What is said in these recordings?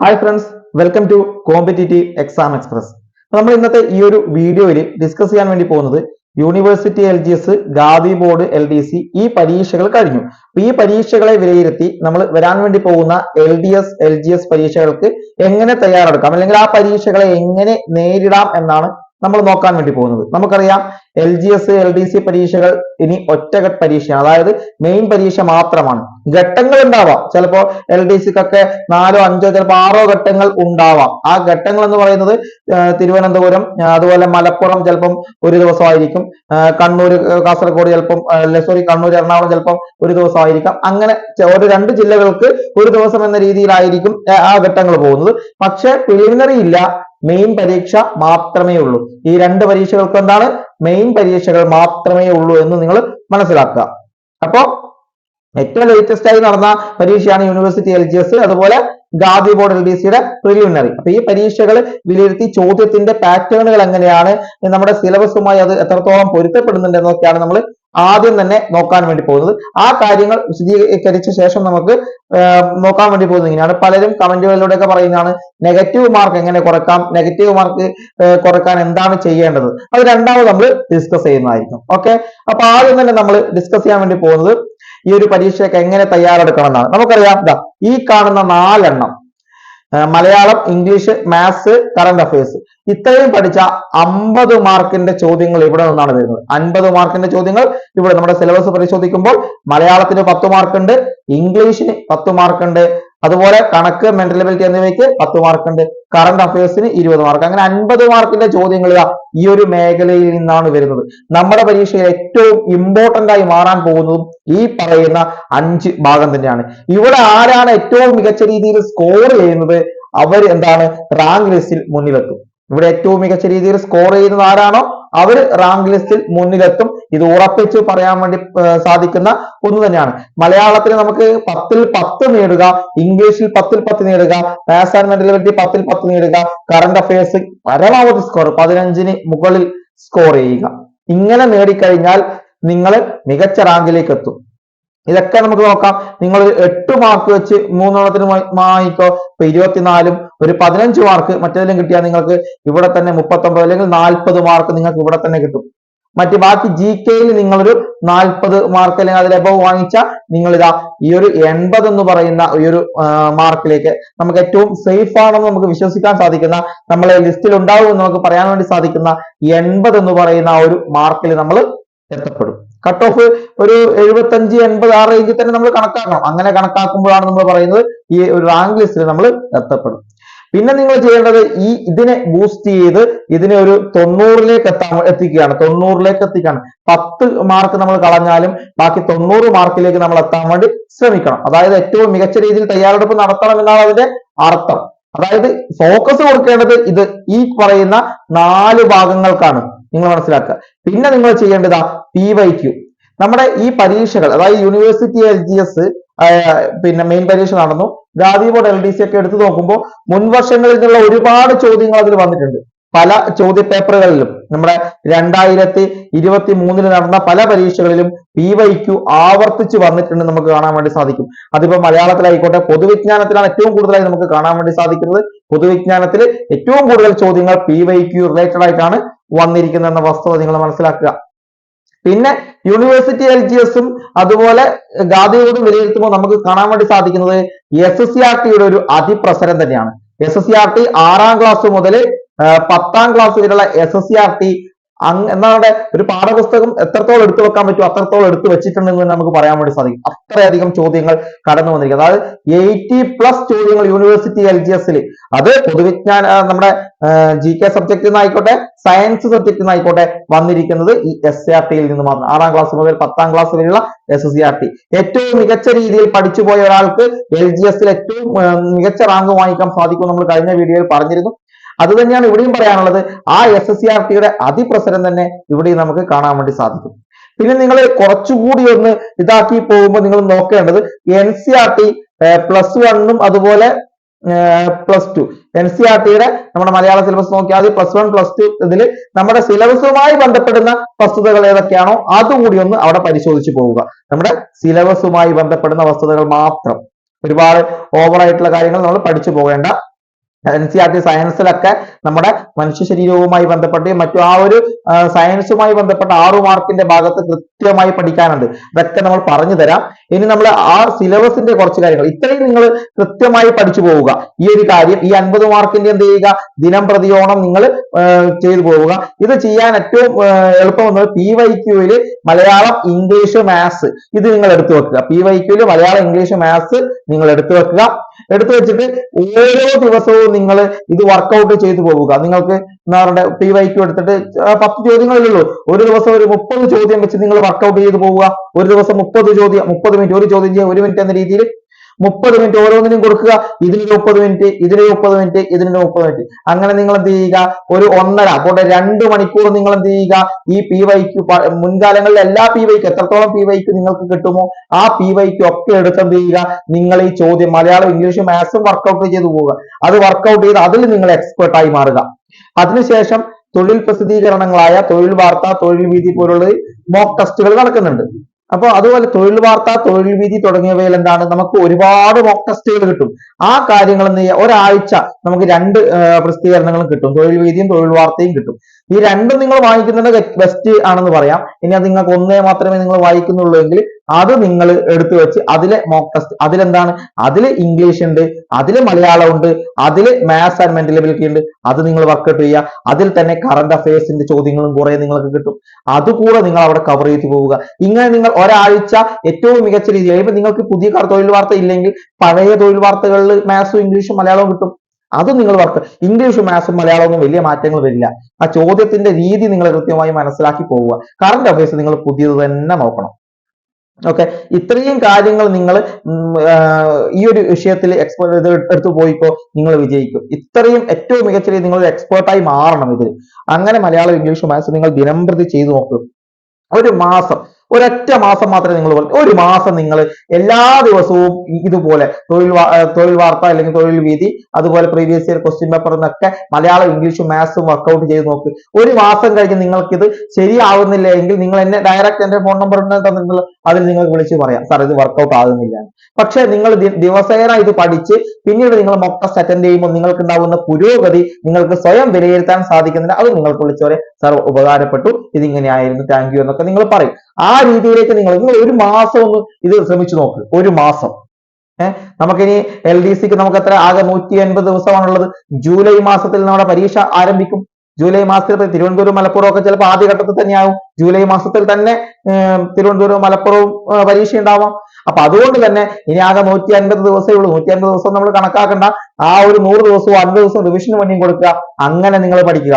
Hi friends welcome to competitive exam express നമ്മൾ ഇന്നത്തെ ഈ ഒരു വീഡിയോയിൽ ഡിസ്കസ് ചെയ്യാൻ വേണ്ടി പോകുന്നത് university L G S Khadi board L D C ഈ പരീക്ഷകൾ കഴിഞ്ഞു. ഈ പരീക്ഷകളെ വിലയിരുത്തി നമ്മൾ വരാൻ വേണ്ടി പോകുന്ന L D S L G S പരീക്ഷകൾക്ക് എങ്ങനെ തയ്യാറെടുക്കാം? അല്ലെങ്കിൽ ആ പരീക്ഷകളെ എങ്ങനെ നേരിടാം എന്നാണ് നമ്മൾ നോക്കാൻ വേണ്ടി പോകുന്നത്. നമുക്കറിയാം L G S L D C പരീക്ഷകൾ ഇനി ഒറ്റഘട്ട പരീക്ഷയാണ്. അതായത് മെയിൻ പരീക്ഷ മാത്രമാണ്. ഘട്ടങ്ങൾ ഉണ്ടാവാം. ചിലപ്പോൾ എൽ ഡി സിക്കൊക്കെ നാലോ അഞ്ചോ ചിലപ്പോൾ ആറോ ഘട്ടങ്ങൾ ഉണ്ടാവാം. ആ ഘട്ടങ്ങൾ എന്ന് പറയുന്നത് തിരുവനന്തപുരം അതുപോലെ മലപ്പുറം ചിലപ്പം ഒരു ദിവസമായിരിക്കും. കണ്ണൂർ കാസർഗോഡ് ചിലപ്പം സോറി കണ്ണൂർ എറണാകുളം ചിലപ്പം ഒരു ദിവസമായിരിക്കാം. അങ്ങനെ ഒരു രണ്ട് ജില്ലകൾക്ക് ഒരു ദിവസം എന്ന രീതിയിലായിരിക്കും ആ, ഘട്ടങ്ങൾ പോകുന്നത്. പക്ഷേ പ്രിലിമിനറി ഇല്ല. മെയിൻ പരീക്ഷ മാത്രമേ ഉള്ളൂ. ഈ രണ്ട് പരീക്ഷകൾക്ക് എന്താണ്? മെയിൻ പരീക്ഷകൾ മാത്രമേ ഉള്ളൂ എന്ന് നിങ്ങൾ മനസ്സിലാക്കുക. അപ്പോ ഏറ്റവും ലേറ്റസ്റ്റ് ആയി നടന്ന പരീക്ഷയാണ് യൂണിവേഴ്സിറ്റി എൽ അതുപോലെ ഗാദി ബോർഡ് ഡി സിയുടെ പ്രിലിമിനറി അപ്പൊ ഈ പരീക്ഷകൾ വിലയിരുത്തി ചോദ്യത്തിന്റെ പാറ്റേണുകൾ എങ്ങനെയാണ് നമ്മുടെ സിലബസുമായി അത് എത്രത്തോളം പൊരുത്തപ്പെടുന്നുണ്ട് എന്നൊക്കെയാണ് നമ്മൾ ആദ്യം തന്നെ നോക്കാൻ വേണ്ടി പോകുന്നത്. ആ കാര്യങ്ങൾ വിശദീകരിച്ച ശേഷം നമുക്ക് നോക്കാൻ വേണ്ടി പോകുന്നത് ഇങ്ങനെയാണ്. പലരും കമന്റുകളിലൂടെയൊക്കെ പറയുന്നതാണ് നെഗറ്റീവ് മാർക്ക് എങ്ങനെ കുറക്കാം നെഗറ്റീവ് മാർക്ക് കുറയ്ക്കാൻ എന്താണ് ചെയ്യേണ്ടത്? അത് രണ്ടാമത് നമ്മൾ ഡിസ്കസ് ചെയ്യുന്നതായിരിക്കും. ഓക്കെ അപ്പൊ ആദ്യം തന്നെ നമ്മൾ ഡിസ്കസ് ചെയ്യാൻ വേണ്ടി പോകുന്നത് ഈ ഒരു പരീക്ഷയൊക്കെ എങ്ങനെ തയ്യാറെടുക്കണം എന്നാണ്. നമുക്കറിയാം ഈ കാണുന്ന നാലെണ്ണം Malayalam English maths current affairs ഇത്രയും പഠിച്ച അമ്പത് മാർക്കിന്റെ ചോദ്യങ്ങൾ ഇവിടെ നിന്നാണ് വരുന്നത്. അൻപത് മാർക്കിന്റെ ചോദ്യങ്ങൾ ഇവിടെ നമ്മുടെ സിലബസ് പരിശോധിക്കുമ്പോൾ മലയാളത്തിന് പത്ത് മാർക്കുണ്ട് ഇംഗ്ലീഷിന് പത്ത് മാർക്ക് ഉണ്ട് അതുപോലെ കണക്ക് മെന്റൽ എബിലിറ്റി എന്നിവയ്ക്ക് പത്ത് മാർക്ക് ഉണ്ട്. കറണ്ട് അഫയേഴ്സിന് ഇരുപത് മാർക്ക് അങ്ങനെ അൻപത് മാർക്കിന്റെ ചോദ്യങ്ങൾ ഈ ഒരു മേഖലയിൽ നിന്നാണ് വരുന്നത്. നമ്മുടെ പരീക്ഷയിൽ ഏറ്റവും ഇമ്പോർട്ടന്റ് ആയി മാറാൻ പോകുന്നതും ഈ പറയുന്ന അഞ്ച് ഭാഗം തന്നെയാണ്. ഇവിടെ ആരാണ് ഏറ്റവും മികച്ച രീതിയിൽ സ്കോർ ചെയ്യുന്നത്? അവർ എന്താണ്? റാങ്ക് ലിസ്റ്റിൽ മുന്നിലെത്തും. ഇവിടെ ഏറ്റവും മികച്ച രീതിയിൽ സ്കോർ ചെയ്യുന്നത് ആരാണോ? അവർ റാങ്ക് ലിസ്റ്റിൽ മുന്നിലെത്തും. ഇത് ഉറപ്പിച്ച് പറയാൻ വേണ്ടി സാധിക്കുന്ന ഒന്ന് തന്നെയാണ്. മലയാളത്തിൽ നമുക്ക് പത്തിൽ പത്ത് നേടുക ഇംഗ്ലീഷിൽ പത്തിൽ പത്ത് നേടുക മാത്സ് ആൻഡ് മെന്റൽ എബിലിറ്റി പത്തിൽ പത്ത് നേടുക കറണ്ട് അഫയേഴ്സ് പരമാവധി സ്കോർ പതിനഞ്ചിന് മുകളിൽ സ്കോർ ചെയ്യുക. ഇങ്ങനെ നേടിക്കഴിഞ്ഞാൽ നിങ്ങൾ മികച്ച റാങ്കിലേക്ക് എത്തും. ഇതൊക്കെ നമുക്ക് നോക്കാം. നിങ്ങൾ എട്ട് മാർക്ക് വെച്ച് മൂന്നെണ്ണത്തിന് മായിക്കോ ഇപ്പൊ ഇരുപത്തിനാലും ഒരു പതിനഞ്ച് മാർക്ക് മറ്റേതിലും കിട്ടിയാൽ നിങ്ങൾക്ക് ഇവിടെ തന്നെ മുപ്പത്തൊമ്പത് അല്ലെങ്കിൽ നാൽപ്പത് മാർക്ക് നിങ്ങൾക്ക് ഇവിടെ തന്നെ കിട്ടും. മറ്റ് ബാക്കി ജി കെയിൽ നിങ്ങളൊരു നാൽപ്പത് മാർക്ക് അല്ലെങ്കിൽ അതിൽ എബവ് വാങ്ങിച്ചാൽ നിങ്ങൾ ഇതാ ഈ ഒരു എൺപത് എന്ന് പറയുന്ന ഈ ഒരു മാർക്കിലേക്ക് നമുക്ക് ഏറ്റവും സേഫ് ആണെന്ന് നമുക്ക് വിശ്വസിക്കാൻ സാധിക്കുന്ന നമ്മളെ ലിസ്റ്റിൽ ഉണ്ടാവും എന്ന് നമുക്ക് പറയാൻ വേണ്ടി സാധിക്കുന്ന എൺപത് എന്ന് പറയുന്ന ആ ഒരു മാർക്കിൽ നമ്മൾ എത്തപ്പെടും. കട്ട് ഓഫ് ഒരു എഴുപത്തഞ്ച് എൺപത് ആ റേഞ്ചിൽ തന്നെ നമ്മൾ കണക്കാക്കണം. അങ്ങനെ കണക്കാക്കുമ്പോഴാണ് നമ്മൾ പറയുന്നത് ഈ ഒരു റാങ്ക് ലിസ്റ്റിൽ നമ്മൾ എത്തപ്പെടും. പിന്നെ നിങ്ങൾ ചെയ്യേണ്ടത് ഈ ഇതിനെ ബൂസ്റ്റ് ചെയ്ത് ഇതിനെ ഒരു തൊണ്ണൂറിലേക്ക് എത്താൻ എത്തിക്കുകയാണ്. തൊണ്ണൂറിലേക്ക് എത്തിക്കുകയാണ്. പത്ത് മാർക്ക് നമ്മൾ കളഞ്ഞാലും ബാക്കി തൊണ്ണൂറ് മാർക്കിലേക്ക് നമ്മൾ എത്താൻ വേണ്ടി ശ്രമിക്കണം. അതായത് ഏറ്റവും മികച്ച രീതിയിൽ തയ്യാറെടുപ്പ് നടത്തണം എന്നാണ് അതിന്റെ അർത്ഥം. അതായത് ഫോക്കസ് കൊടുക്കേണ്ടത് ഇത് ഈ പറയുന്ന നാല് ഭാഗങ്ങൾക്കാണ്. നിങ്ങൾ മനസ്സിലാക്കുക. പിന്നെ നിങ്ങൾ ചെയ്യേണ്ടത് പി വൈ ക്യു നമ്മുടെ ഈ പരീക്ഷകൾ അതായത് യൂണിവേഴ്സിറ്റി എൽ ജി എസ് പിന്നെ മെയിൻ പരീക്ഷ നടന്നു. Khadi board L D C ഒക്കെ എടുത്തു നോക്കുമ്പോൾ മുൻ വർഷങ്ങളിൽ നിന്നുള്ള ഒരുപാട് ചോദ്യങ്ങൾ അതിൽ വന്നിട്ടുണ്ട്. പല ചോദ്യ പേപ്പറുകളിലും നമ്മുടെ രണ്ടായിരത്തി ഇരുപത്തി മൂന്നിൽ നടന്ന പല പരീക്ഷകളിലും പി വൈ ക്യു ആവർത്തിച്ച് വന്നിട്ടുണ്ട് നമുക്ക് കാണാൻ വേണ്ടി സാധിക്കും. അതിപ്പോ മലയാളത്തിലായിക്കോട്ടെ പൊതുവിജ്ഞാനത്തിലാണ് ഏറ്റവും കൂടുതലായി നമുക്ക് കാണാൻ വേണ്ടി സാധിക്കുന്നത്. പൊതുവിജ്ഞാനത്തിൽ ഏറ്റവും കൂടുതൽ ചോദ്യങ്ങൾ പി വൈ ക്യു റിലേറ്റഡ് ആയിട്ടാണ് വന്നിരിക്കുന്നത് എന്ന വസ്തുത നിങ്ങൾ മനസ്സിലാക്കുക. പിന്നെ യൂണിവേഴ്സിറ്റി എൽ ജി എസും അതുപോലെ ഗാദിയോടും വിലയിരുത്തുമ്പോൾ നമുക്ക് കാണാൻ വേണ്ടി സാധിക്കുന്നത് എസ് എസ് സി ആർ ടിയുടെ ഒരു അതിപ്രസരം തന്നെയാണ്. S S C R T ആറാം ക്ലാസ് മുതൽ പത്താം ക്ലാസ് വരെയുള്ള S S C R T എന്താണ് ഒരു പാഠപുസ്തകം എത്രത്തോളം എടുത്തു വെക്കാൻ പറ്റുമോ അത്രത്തോളം എടുത്തു വെച്ചിട്ടുണ്ടെന്ന് നമുക്ക് പറയാൻ വേണ്ടി സാധിക്കും. അത്രയധികം ചോദ്യങ്ങൾ കടന്നു വന്നിരിക്കും അതായത് എയ്റ്റി പ്ലസ് ചോദ്യങ്ങൾ യൂണിവേഴ്സിറ്റി എൽ ജി എസിൽ അത് പൊതുവിജ്ഞാന നമ്മുടെ ജി കെ സബ്ജക്റ്റിൽ നിന്നായിക്കോട്ടെ സയൻസ് സബ്ജക്റ്റിൽ നിന്നായിക്കോട്ടെ വന്നിരിക്കുന്നത് ഈ എസ് ആർ ടിയിൽ നിന്ന് മാത്രം. ആറാം ക്ലാസ് മുതൽ പത്താം ക്ലാസ് വരെയുള്ള എസ് സി ആർ ടി ഏറ്റവും മികച്ച രീതിയിൽ പഠിച്ചു പോയ ഒരാൾക്ക് എൽ ജി എസിൽ ഏറ്റവും മികച്ച റാങ്ക് വാങ്ങിക്കാൻ സാധിക്കും നമ്മൾ കഴിഞ്ഞ വീഡിയോയിൽ പറഞ്ഞിരുന്നു. അത് തന്നെയാണ് ഇവിടെയും പറയാനുള്ളത്. ആ എസ് എസ് സി ആർ ടിയുടെ അതിപ്രസരം തന്നെ ഇവിടെയും നമുക്ക് കാണാൻ വേണ്ടി സാധിക്കും. പിന്നെ നിങ്ങൾ കുറച്ചുകൂടി ഒന്ന് ഇതാക്കി പോകുമ്പോൾ നിങ്ങൾ നോക്കേണ്ടത് N C R T plus വണ്ണും അതുപോലെ plus two N C R ടിയുടെ നമ്മുടെ മലയാള സിലബസ് നോക്കിയാൽ പ്ലസ് വൺ പ്ലസ് ടു ഇതിൽ നമ്മുടെ സിലബസുമായി ബന്ധപ്പെടുന്ന വസ്തുതകൾ ഏതൊക്കെയാണോ അതുകൂടി ഒന്ന് അവിടെ പരിശോധിച്ചു പോവുക. നമ്മുടെ സിലബസുമായി ബന്ധപ്പെടുന്ന വസ്തുതകൾ മാത്രം. ഒരുപാട് ഓവറായിട്ടുള്ള കാര്യങ്ങൾ നമ്മൾ പഠിച്ചു പോകേണ്ട എൻ സി ആർ ടി സയൻസിലൊക്കെ നമ്മുടെ മനുഷ്യ ശരീരവുമായി ബന്ധപ്പെട്ട് മറ്റു ആ ഒരു സയൻസുമായി ബന്ധപ്പെട്ട ആറു മാർക്കിന്റെ ഭാഗത്ത് കൃത്യമായി പഠിക്കാനുണ്ട്. ഇതൊക്കെ നമ്മൾ പറഞ്ഞു തരാം. ഇനി നമ്മൾ ആ സിലബസിന്റെ കുറച്ച് കാര്യങ്ങൾ. ഇത്രയും നിങ്ങൾ കൃത്യമായി പഠിച്ചു പോവുക. ഈ ഒരു കാര്യം ഈ അൻപത് മാർക്കിന്റെ എന്ത് ചെയ്യുക? ദിനം പ്രതിയോണം നിങ്ങൾ ചെയ്തു പോവുക. ഇത് ചെയ്യാൻ ഏറ്റവും എളുപ്പം വന്നത് പി വൈ ക്യൂവിൽ മലയാളം ഇംഗ്ലീഷ് മാത്സ് ഇത് നിങ്ങൾ എടുത്തു വെക്കുക. പി വൈ ക്യൂവിൽ മലയാളം ഇംഗ്ലീഷ് മാത്സ് നിങ്ങൾ എടുത്തു വെക്കുക. എടുത്തു വെച്ചിട്ട് ഓരോ ദിവസവും നിങ്ങൾ ഇത് വർക്കൗട്ട് ചെയ്തു പോവുക നിങ്ങൾക്ക് നിങ്ങളുടെ പി വൈ ക്യു എടുത്തിട്ട് പത്ത് ചോദ്യങ്ങളല്ലേ ഉള്ളൂ. ഒരു ദിവസം ഒരു മുപ്പത് ചോദ്യം വെച്ച് നിങ്ങൾ വർക്കൗട്ട് ചെയ്തു പോവുക. ഒരു ദിവസം മുപ്പത് ചോദ്യം മുപ്പത് മിനിറ്റ് ഒരു ചോദ്യം ചെയ്യുക ഒരു മിനിറ്റ് എന്ന രീതിയിൽ മുപ്പത് മിനിറ്റ് ഓരോന്നിനും കൊടുക്കുക. ഇതിന് മുപ്പത് മിനിറ്റ് ഇതിന് മുപ്പത് മിനിറ്റ് ഇതിന് മുപ്പത് മിനിറ്റ് അങ്ങനെ നിങ്ങൾ എന്ത് ചെയ്യുക? ഒരു ഒന്നര പോട്ടെ രണ്ട് മണിക്കൂർ നിങ്ങൾ എന്ത് ചെയ്യുക? ഈ പി വൈക്ക് മുൻകാലങ്ങളിൽ എല്ലാ പി വൈക്ക് എത്രത്തോളം പി വൈക്ക് നിങ്ങൾക്ക് കിട്ടുമോ ആ പി വൈക്ക് ഒക്കെ എടുത്ത് എന്ത് ചെയ്യുക? നിങ്ങൾ ഈ ചോദ്യം മലയാളം ഇംഗ്ലീഷ് മാത്സും വർക്കൗട്ട് ചെയ്ത് പോവുക. അത് വർക്കൗട്ട് ചെയ്ത് അതിൽ നിങ്ങൾ എക്സ്പേർട്ടായി മാറുക. അതിനുശേഷം തൊഴിൽ പ്രസിദ്ധീകരണങ്ങളായ തൊഴിൽ വാർത്ത തൊഴിൽ വീതി പോലുള്ള മോക്ക് ടെസ്റ്റുകൾ നടക്കുന്നുണ്ട്. അപ്പോൾ അതുപോലെ തൊഴിൽ വാർത്ത തൊഴിൽ വീതി തുടങ്ങിയവയിൽ എന്താണ്? നമുക്ക് ഒരുപാട് മോക്ക് ടെസ്റ്റുകൾ കിട്ടും. ആ കാര്യങ്ങൾ എന്ത് ചെയ്യുക? ഒരാഴ്ച നമുക്ക് രണ്ട് പ്രസിദ്ധീകരണങ്ങളും കിട്ടും. തൊഴിൽ വീതിയും തൊഴിൽ വാർത്തയും കിട്ടും. ഈ രണ്ടും നിങ്ങൾ വായിക്കുന്നത് ബെസ്റ്റ് ആണെന്ന് പറയാം. ഇനി അത് നിങ്ങൾക്ക് ഒന്നേ മാത്രമേ നിങ്ങൾ വായിക്കുന്നുള്ളൂ എങ്കിൽ അത് നിങ്ങൾ എടുത്തു വെച്ച് അതിലെ മോക്ക് ടെസ്റ്റ് അതിലെന്താണ്? അതിൽ ഇംഗ്ലീഷ് ഉണ്ട് അതിൽ മലയാളം ഉണ്ട് അതിൽ മാത്സ് ആൻഡ് മെന്റലബിലിറ്റി ഉണ്ട്. അത് നിങ്ങൾ വർക്കൗട്ട് ചെയ്യുക. അതിൽ തന്നെ കറണ്ട് അഫയേഴ്സിന്റെ ചോദ്യങ്ങളും കുറെ നിങ്ങൾക്ക് കിട്ടും. അതുകൂടെ നിങ്ങൾ അവിടെ കവർ ചെയ്തു പോവുക. ഇങ്ങനെ നിങ്ങൾ ഒരാഴ്ച ഏറ്റവും മികച്ച രീതിയിൽ ഇപ്പൊ നിങ്ങൾക്ക് പുതിയ തൊഴിൽ വാർത്ത ഇല്ലെങ്കിൽ പഴയ തൊഴിൽ വാർത്തകളിൽ മാത്സും ഇംഗ്ലീഷും മലയാളവും കിട്ടും. അത് നിങ്ങൾ വർക്ക് ഇംഗ്ലീഷും മാത്സും മലയാളവും വലിയ മാറ്റങ്ങൾ വരില്ല. ആ ചോദ്യത്തിന്റെ രീതി നിങ്ങൾ കൃത്യമായി മനസ്സിലാക്കി പോവുക. കറണ്ട് അഫയേഴ്സ് നിങ്ങൾ പുതിയത് തന്നെ നോക്കണം. ഓക്കെ ഇത്രയും കാര്യങ്ങൾ നിങ്ങൾ ഈ ഒരു വിഷയത്തിൽ എക്സ്പേർട്ട് എടുത്തു പോയിക്കോ നിങ്ങൾ വിജയിക്കും. ഇത്രയും ഏറ്റവും മികച്ച രീതിയിൽ നിങ്ങൾ എക്സ്പേർട്ടായി മാറണം ഇതിൽ. അങ്ങനെ മലയാളം ഇംഗ്ലീഷ് മാത്സ് നിങ്ങൾ ദിനംപ്രതി ചെയ്തു നോക്കും. ഒരു മാസം ഒരൊറ്റ മാസം മാത്രമേ നിങ്ങൾ ഒരു മാസം നിങ്ങൾ എല്ലാ ദിവസവും ഇതുപോലെ തൊഴിൽ തൊഴിൽ വാർത്ത അല്ലെങ്കിൽ തൊഴിൽ വീതി അതുപോലെ പ്രീവിയസ് ഇയർ ക്വസ്റ്റ്യൻ പേപ്പർ എന്നൊക്കെ മലയാളം ഇംഗ്ലീഷും മാത്സും വർക്കൗട്ട് ചെയ്ത് നോക്ക്. ഒരു മാസം കഴിഞ്ഞ് നിങ്ങൾക്ക് ഇത് ശരിയാവുന്നില്ല എങ്കിൽ നിങ്ങൾ എന്നെ ഡയറക്റ്റ് എന്റെ ഫോൺ നമ്പർ തന്നിട്ടുണ്ടല്ലോ അതിൽ നിങ്ങൾക്ക് വിളിച്ച് പറയാം. സാർ ഇത് വർക്കൗട്ട് ആകുന്നില്ല. പക്ഷെ നിങ്ങൾ ദിവസേന ഇത് പഠിച്ച് പിന്നീട് നിങ്ങൾ മോക്ക് ടെസ്റ്റ് അറ്റൻഡ് ചെയ്യുമ്പോൾ നിങ്ങൾക്ക് ഉണ്ടാവുന്ന പുരോഗതി നിങ്ങൾക്ക് സ്വയം വിലയിരുത്താൻ സാധിക്കുന്നില്ല. അത് നിങ്ങൾക്ക് പറയാം സാർ ഉപകാരപ്പെട്ടു ഇതിങ്ങനെയായിരുന്നു താങ്ക് യു എന്നൊക്കെ നിങ്ങൾ പറയും. ആ രീതിയിലേക്ക് നിങ്ങൾ ഒരു മാസം ഒന്ന് ഇത് ശ്രമിച്ചു നോക്ക്. ഒരു മാസം. ഏഹ് നമുക്കിനി എൽ ഡി സിക്ക് നമുക്ക് എത്ര? ആകെ നൂറ്റി എൺപത് ദിവസമാണുള്ളത്. ജൂലൈ മാസത്തിൽ നമ്മുടെ പരീക്ഷ ആരംഭിക്കും. ജൂലൈ മാസത്തിൽ തിരുവനന്തപുരം മലപ്പുറം ഒക്കെ ചിലപ്പോൾ ആദ്യഘട്ടത്തിൽ തന്നെയാവും. ജൂലൈ മാസത്തിൽ തന്നെ തിരുവനന്തപുരം മലപ്പുറവും പരീക്ഷ ഉണ്ടാവാം. അപ്പൊ അതുകൊണ്ട് തന്നെ ഇനി ആകെ നൂറ്റി അൻപത് ദിവസമേ ഉള്ളൂ. നൂറ്റി അൻപത് ദിവസം നമ്മൾ കണക്കാക്കണ്ട. ആ ഒരു നൂറ് ദിവസവും അൻപത് ദിവസവും റിവിഷന് വേണ്ടിയും കൊടുക്കുക. അങ്ങനെ നിങ്ങൾ പഠിക്കുക.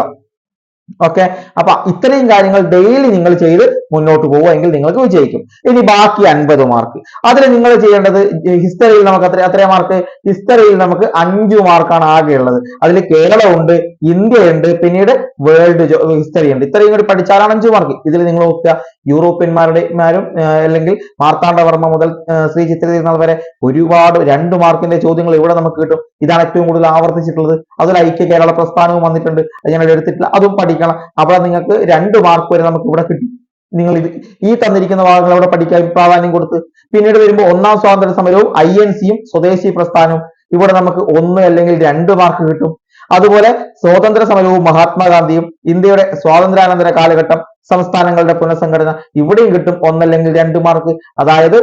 ഓക്കെ അപ്പൊ ഇത്രയും കാര്യങ്ങൾ ഡെയിലി നിങ്ങൾ ചെയ്ത് മുന്നോട്ട് പോകുക എങ്കിൽ നിങ്ങൾക്ക് വിജയിക്കും. ഇനി ബാക്കി അൻപത് മാർക്ക് അതിൽ നിങ്ങൾ ചെയ്യേണ്ടത് ഹിസ്റ്ററിയിൽ നമുക്ക് അത്ര അത്ര മാർക്ക് ഹിസ്റ്ററിയിൽ നമുക്ക് അഞ്ചു മാർക്കാണ് ആകെ ഉള്ളത്. അതിൽ കേരളമുണ്ട് ഇന്ത്യ ഉണ്ട് പിന്നീട് വേൾഡ് ഹിസ്റ്ററി ഉണ്ട്. ഇത്രയും കൂടി പഠിച്ചാലാണ് അഞ്ചു മാർക്ക് ഇതിൽ നിങ്ങൾ നോക്കുക യൂറോപ്യന്മാരുടെ മാരും അല്ലെങ്കിൽ മാർത്താണ്ഡവർമ്മ മുതൽ ശ്രീ ചിത്ര തിരുനാൾ വരെ ഒരുപാട് രണ്ട് മാർക്കിന്റെ ചോദ്യങ്ങൾ ഇവിടെ നമുക്ക് കിട്ടും. ഇതാണ് ഏറ്റവും കൂടുതൽ ആവർത്തിച്ചിട്ടുള്ളത്. അതിൽ ഐക്യ കേരള പ്രസ്ഥാനവും വന്നിട്ടുണ്ട്. അത് ഞാൻ എടുത്തിട്ടില്ല അതും പഠിക്കണം അപ്പോൾ നിങ്ങൾക്ക് രണ്ട് മാർക്ക് വരെ നമുക്ക് ഇവിടെ കിട്ടും. നിങ്ങൾ ഇത് ഈ തന്നിരിക്കുന്ന ഭാഗങ്ങൾ അവിടെ പഠിക്കാൻ പ്രാധാന്യം കൊടുത്ത് പിന്നീട് വരുമ്പോൾ ഒന്നാം സ്വാതന്ത്ര്യ സമരവും ഐ എൻ സിയും സ്വദേശി പ്രസ്ഥാനവും ഇവിടെ നമുക്ക് ഒന്ന് അല്ലെങ്കിൽ രണ്ട് മാർക്ക് കിട്ടും. അതുപോലെ സ്വാതന്ത്ര്യ സമരവും മഹാത്മാഗാന്ധിയും ഇന്ത്യയുടെ സ്വാതന്ത്ര്യാനന്തര കാലഘട്ടം സംസ്ഥാനങ്ങളുടെ പുനഃസംഘടന ഇവിടെയും കിട്ടും. ഒന്നല്ലെങ്കിൽ രണ്ട് മാർക്ക് അതായത്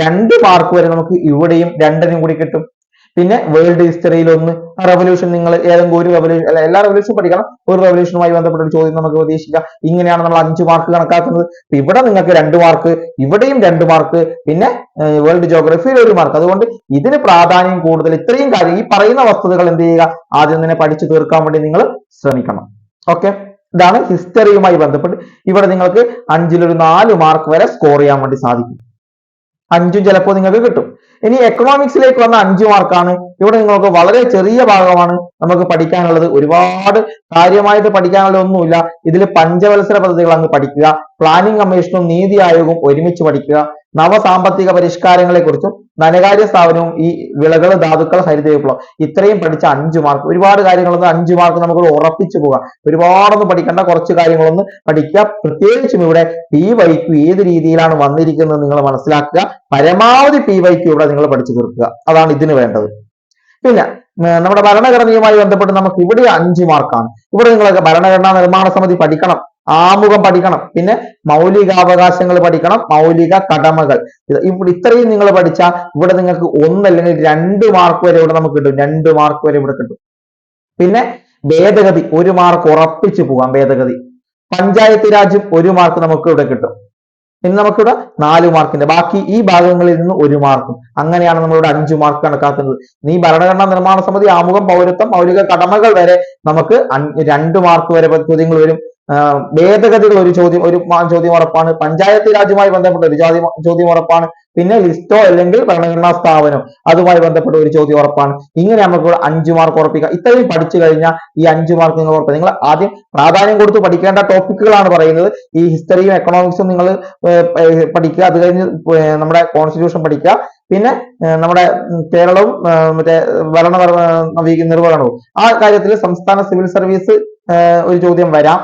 രണ്ട് മാർക്ക് വരെ നമുക്ക് ഇവിടെയും രണ്ടിനും കൂടി കിട്ടും. പിന്നെ വേൾഡ് ഹിസ്റ്ററിയിൽ ഒന്ന് റെവല്യൂഷൻ നിങ്ങൾ ഏതെങ്കിലും ഒരു റെവല്യൂഷൻ അല്ല എല്ലാ റെവല്യൂഷനും പഠിക്കണം. ഒരു റെവല്യൂഷനുമായി ബന്ധപ്പെട്ട ഒരു ചോദ്യം നമുക്ക് പ്രതീക്ഷിക്കാം. ഇങ്ങനെയാണ് നമ്മൾ അഞ്ച് മാർക്ക് കണക്കാക്കുന്നത്. ഇവിടെ നിങ്ങൾക്ക് രണ്ട് മാർക്ക് ഇവിടെയും രണ്ട് മാർക്ക് പിന്നെ വേൾഡ് ജോഗ്രഫിയിൽ ഒരു മാർക്ക് അതുകൊണ്ട് ഇതിന് പ്രാധാന്യം കൂടുതൽ ഇത്രയും കാര്യം ഈ പറയുന്ന വസ്തുതകൾ എന്ത് ചെയ്യുക? ആദ്യം തന്നെ പഠിച്ചു തീർക്കാൻ വേണ്ടി നിങ്ങൾ ശ്രമിക്കണം. ഓക്കെ ഇതാണ് ഹിസ്റ്ററിയുമായി ബന്ധപ്പെട്ട് ഇവിടെ നിങ്ങൾക്ക് അഞ്ചിലൊരു നാല് മാർക്ക് വരെ സ്കോർ ചെയ്യാൻ വേണ്ടി സാധിക്കും. അഞ്ചും ചിലപ്പോൾ നിങ്ങൾക്ക് കിട്ടും. ഇനി എക്കണോമിക്സിലേക്ക് വന്ന അഞ്ച് മാർക്കാണ് ഇവിടെ നിങ്ങൾക്ക് വളരെ ചെറിയ ഭാഗമാണ് നമുക്ക് പഠിക്കാനുള്ളത്. ഒരുപാട് കാര്യമായിട്ട് പഠിക്കാനുള്ള ഒന്നുമില്ല. ഇതിൽ പഞ്ചവത്സര പദ്ധതികൾ അങ്ങ് പഠിക്കുക. പ്ലാനിംഗ് കമ്മീഷനും നീതി ആയോഗവും ഒരുമിച്ച് പഠിക്കുക. നവസാമ്പത്തിക പരിഷ്കാരങ്ങളെ കുറിച്ചും ധനകാര്യ സ്ഥാപനവും ഈ വിളകൾ ധാതുക്കൾ ഹരിത വിപ്ലവം. ഇത്രയും പഠിച്ച അഞ്ചു മാർക്ക് ഒരുപാട് കാര്യങ്ങളൊന്നും അഞ്ചു മാർക്ക് നമുക്ക് ഉറപ്പിച്ചു പോകാം. ഒരുപാടൊന്നും പഠിക്കേണ്ട കുറച്ച് കാര്യങ്ങളൊന്ന് പഠിക്കുക. പ്രത്യേകിച്ചും ഇവിടെ പി വൈക്ക് ഏത് രീതിയിലാണ് വന്നിരിക്കുന്നത് നിങ്ങൾ മനസ്സിലാക്കുക. പരമാവധി പി വൈക്ക് ഇവിടെ നിങ്ങൾ പഠിച്ചു തീർക്കുക. അതാണ് ഇതിന് വേണ്ടത്. പിന്നെ നമ്മുടെ ഭരണഘടനയുമായി ബന്ധപ്പെട്ട് നമുക്ക് ഇവിടെ അഞ്ച് മാർക്കാണ് ഇവിടെ നിങ്ങളൊക്കെ ഭരണഘടനാ നിർമ്മാണ സമിതി പഠിക്കണം. ആമുഖം പഠിക്കണം. പിന്നെ മൗലികാവകാശങ്ങൾ പഠിക്കണം. മൗലിക കടമകൾ. ഇവിടെ ഇത്രയും നിങ്ങൾ പഠിച്ചാൽ ഇവിടെ നിങ്ങൾക്ക് ഒന്ന് അല്ലെങ്കിൽ രണ്ട് മാർക്ക് വരെ ഇവിടെ നമുക്ക് കിട്ടും. രണ്ട് മാർക്ക് വരെ ഇവിടെ കിട്ടും. പിന്നെ ഭേദഗതി. ഒരു മാർക്ക് ഉറപ്പിച്ചു പോകാം ഭേദഗതി. പഞ്ചായത്ത് രാജും ഒരു മാർക്ക് നമുക്ക് ഇവിടെ കിട്ടും. പിന്നെ നമുക്കിവിടെ നാല് മാർക്കിന്റെ ബാക്കി ഈ ഭാഗങ്ങളിൽ നിന്ന് ഒരു മാർക്കും അങ്ങനെയാണ് നമ്മളിവിടെ അഞ്ചു മാർക്ക് കണക്കാക്കുന്നത്. നീ ഭരണഘടനാ നിർമ്മാണ സമിതി ആമുഖം പൗരത്വം മൗലിക കടമകൾ വരെ നമുക്ക് രണ്ട് മാർക്ക് വരെ ചോദ്യങ്ങൾ വരും. ഭേദഗതികൾ ഒരു ചോദ്യം ഒരു ചോദ്യം ഉറപ്പാണ്. പഞ്ചായത്ത് രാജുമായി ബന്ധപ്പെട്ട ഒരു ചോദ്യം ചോദ്യം ഉറപ്പാണ്. പിന്നെ ലിസ്റ്റോ അല്ലെങ്കിൽ ഭരണഘടനാ സ്ഥാപനം അതുമായി ബന്ധപ്പെട്ട ഒരു ചോദ്യം ഉറപ്പാണ്. ഇങ്ങനെ നമുക്ക് അഞ്ചു മാർക്ക് ഉറപ്പിക്കാം. ഇത്രയും പഠിച്ചു കഴിഞ്ഞാൽ ഈ അഞ്ചു മാർക്ക് നിങ്ങൾ ഉറപ്പ് നിങ്ങൾ ആദ്യം പ്രാധാന്യം കൊടുത്ത് പഠിക്കേണ്ട ടോപ്പിക്കുകളാണ് പറയുന്നത്. ഈ ഹിസ്റ്ററിയും എക്കണോമിക്സും നിങ്ങൾ പഠിക്കുക. അത് കഴിഞ്ഞ് നമ്മുടെ കോൺസ്റ്റിറ്റ്യൂഷൻ പഠിക്കുക. പിന്നെ നമ്മുടെ കേരളവും മറ്റേ ഭരണ നിർവഹണവും. ആ കാര്യത്തിൽ സംസ്ഥാന സിവിൽ സർവീസ് ഒരു ചോദ്യം വരാം.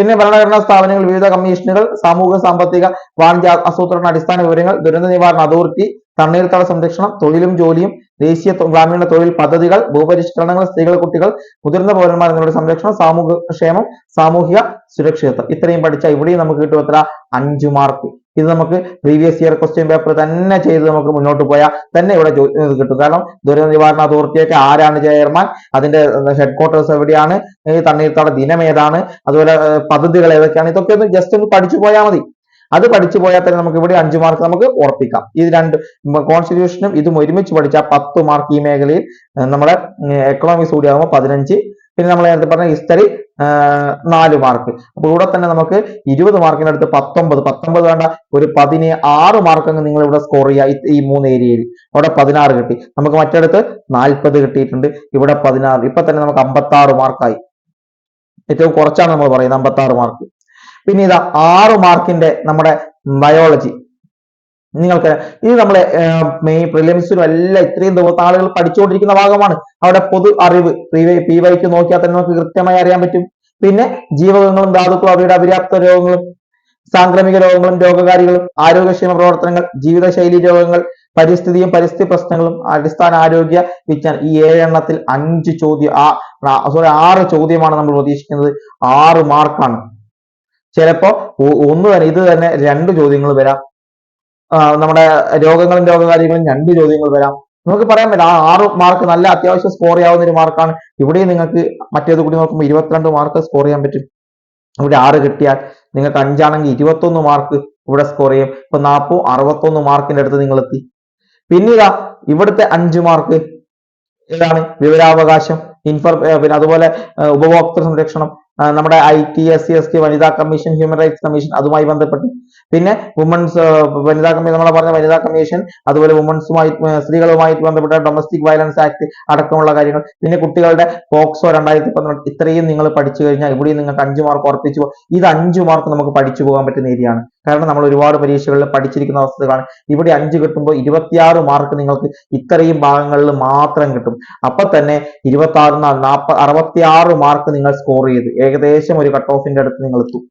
പിന്നെ ഭരണഘടനാ സ്ഥാപനങ്ങൾ വിവിധ കമ്മീഷനുകൾ സാമൂഹിക സാമ്പത്തിക വാണിജ്യ ആസൂത്രണ അടിസ്ഥാന വിവരങ്ങൾ ദുരന്ത നിവാരണ അതോറിറ്റി തണ്ണീർത്തട സംരക്ഷണം തൊഴിലും ജോലിയും ദേശീയ ഗ്രാമീണ തൊഴിൽ പദ്ധതികൾ ഭൂപരിഷ്കരണങ്ങൾ സ്ത്രീകൾ കുട്ടികൾ മുതിർന്ന പൗരന്മാർ എന്നിവരുടെ സംരക്ഷണം സാമൂഹിക ക്ഷേമം സാമൂഹിക സുരക്ഷിതത്വം. ഇത്രയും പഠിച്ച ഇവിടെയും നമുക്ക് കിട്ടും എത്ര? അഞ്ചു മാർക്ക് ഇത് നമുക്ക് പ്രീവിയസ് ഇയർ ക്വസ്റ്റ്യൻ പേപ്പർ തന്നെ ചെയ്ത് നമുക്ക് മുന്നോട്ട് പോയാൽ തന്നെ ഇവിടെ കിട്ടും. കാരണം ദുരന്ത നിവാരണ അതോറിറ്റിയൊക്കെ ആരാണ് ചെയർമാൻ? അതിന്റെ ഹെഡ് ക്വാർട്ടേഴ്സ് എവിടെയാണ്? തണ്ണീർത്താട ദിനം ഏതാണ്? അതുപോലെ പദ്ധതികൾ ഏതൊക്കെയാണ്? ഇതൊക്കെ ഒന്ന് ജസ്റ്റ് ഒന്ന് പഠിച്ചു പോയാൽ മതി. അത് പഠിച്ചു പോയാൽ തന്നെ നമുക്ക് ഇവിടെ അഞ്ച് മാർക്ക് നമുക്ക് ഉറപ്പിക്കാം. ഇത് രണ്ട് കോൺസ്റ്റിറ്റ്യൂഷനും ഇതും ഒരുമിച്ച് പഠിച്ചാൽ പത്ത് മാർക്ക് ഈ മേഖലയിൽ നമ്മുടെ എക്കണോമിക്സ് കൂടി ആകുമ്പോൾ പതിനഞ്ച് പിന്നെ നമ്മൾ നേരത്തെ പറഞ്ഞ ഹിസ്റ്ററി നാല് മാർക്ക് അപ്പൊ ഇവിടെ തന്നെ നമുക്ക് ഇരുപത് മാർക്കിന്റെ അടുത്ത് പത്തൊമ്പത്. പത്തൊമ്പത് വേണ്ട ഒരു പതിന് ആറ് മാർക്ക് അങ്ങ് നിങ്ങൾ ഇവിടെ സ്കോർ ചെയ്യുക ഈ- മൂന്ന് ഏരിയയിൽ അവിടെ പതിനാറ് കിട്ടി. നമുക്ക് മറ്റടുത്ത് നാൽപ്പത് കിട്ടിയിട്ടുണ്ട്. ഇവിടെ പതിനാറ്. ഇപ്പൊ തന്നെ നമുക്ക് അമ്പത്തി ആറ് മാർക്കായി ഏറ്റവും കുറച്ചാണ് നമ്മൾ പറയുന്നത് അമ്പത്തി ആറ് മാർക്ക് പിന്നെ ഇതാ ആറ് മാർക്കിന്റെ നമ്മുടെ ബയോളജി നിങ്ങൾക്ക് ഇത് നമ്മളെ മെയിൻ പ്രിലിംസിലും എല്ലാം ഇത്രയും ദിവസം ആളുകൾ പഠിച്ചുകൊണ്ടിരിക്കുന്ന ഭാഗമാണ്. അവിടെ പൊതു അറിവ് പി വൈക്ക് നോക്കിയാൽ തന്നെ നമുക്ക് കൃത്യമായി അറിയാൻ പറ്റും. പിന്നെ ജീവകങ്ങളും ധാതുക്കളും അവയുടെ അപര്യാപ്ത രോഗങ്ങളും സാംക്രമിക രോഗങ്ങളും രോഗകാരികളും ആരോഗ്യക്ഷേമ പ്രവർത്തനങ്ങൾ ജീവിതശൈലി രോഗങ്ങൾ പരിസ്ഥിതിയും പരിസ്ഥിതി പ്രശ്നങ്ങളും അടിസ്ഥാന ആരോഗ്യ വിജ്ഞാനം. ഈ ഏഴെണ്ണത്തിൽ അഞ്ച് ചോദ്യം ആ സോറി ആറ് ചോദ്യമാണ് നമ്മൾ പ്രതീക്ഷിക്കുന്നത് ആറ് മാർക്കാണ് ചിലപ്പോ ഒന്ന് തന്നെ ഇത് തന്നെ രണ്ട് ചോദ്യങ്ങൾ വരാം. നമ്മുടെ രോഗങ്ങളും രോഗകാര്യങ്ങളും രണ്ട് ചോദ്യങ്ങൾ വരാം. നമുക്ക് പറയാൻ പറ്റില്ല ആ ആറ് മാർക്ക് നല്ല അത്യാവശ്യം സ്കോർ ചെയ്യാവുന്ന ഒരു മാർക്കാണ് ഇവിടെയും നിങ്ങൾക്ക് മറ്റേത് കൂടി നോക്കുമ്പോൾ ഇരുപത്തിരണ്ട് മാർക്ക് സ്കോർ ചെയ്യാൻ പറ്റും. ഇവിടെ ആറ് കിട്ടിയാൽ നിങ്ങൾക്ക് അഞ്ചാണെങ്കിൽ ഇരുപത്തൊന്ന് മാർക്ക് ഇവിടെ സ്കോർ ചെയ്യും. ഇപ്പൊ നാൽപ്പത് അറുപത്തൊന്ന് മാർക്കിന്റെ അടുത്ത് നിങ്ങൾ എത്തി. പിന്നീട് ഇവിടുത്തെ അഞ്ച് മാർക്ക് ഏതാണ്? വിവരാവകാശം ഇൻഫർ പിന്നെ അതുപോലെ ഉപഭോക്തൃ സംരക്ഷണം നമ്മുടെ I T S C S T വനിതാ കമ്മീഷൻ ഹ്യൂമൻ റൈറ്റ്സ് കമ്മീഷൻ അതുമായി ബന്ധപ്പെട്ട് പിന്നെ വുമൺസ് വനിതാ കമ്മീഷൻ നമ്മളെ പറഞ്ഞ വനിതാ കമ്മീഷൻ അതുപോലെ വുമൺസുമായി സ്ത്രീകളുമായി ബന്ധപ്പെട്ട ഡൊമസ്റ്റിക് വയലൻസ് ആക്ട് അടക്കമുള്ള കാര്യങ്ങൾ. പിന്നെ കുട്ടികളുടെ പോക്സോ രണ്ടായിരത്തി പന്ത്രണ്ട് ഇത്രയും നിങ്ങൾ പഠിച്ചു കഴിഞ്ഞാൽ ഇവിടെയും നിങ്ങൾക്ക് അഞ്ച് മാർക്ക് ഉറപ്പിച്ചു ഇത് അഞ്ച് മാർക്ക് നമുക്ക് പഠിച്ചു പോകാൻ പറ്റുന്ന ഏരിയയാണ് കാരണം നമ്മൾ ഒരുപാട് പരീക്ഷകളിൽ പഠിച്ചിരിക്കുന്ന അവസ്ഥകളാണ്. ഇവിടെ അഞ്ച് കിട്ടുമ്പോൾ ഇരുപത്തിയാറ് മാർക്ക് നിങ്ങൾക്ക് ഇത്രയും ഭാഗങ്ങളിൽ മാത്രം കിട്ടും. അപ്പൊ തന്നെ ഇരുപത്തി ആറ് നാൽപ്പത് അറുപത്തി ആറ് മാർക്ക് നിങ്ങൾ സ്കോർ ചെയ്ത്. ഏകദേശം ഒരു കട്ട് ഓഫിന്റെ അടുത്ത് നിങ്ങൾ എത്തും.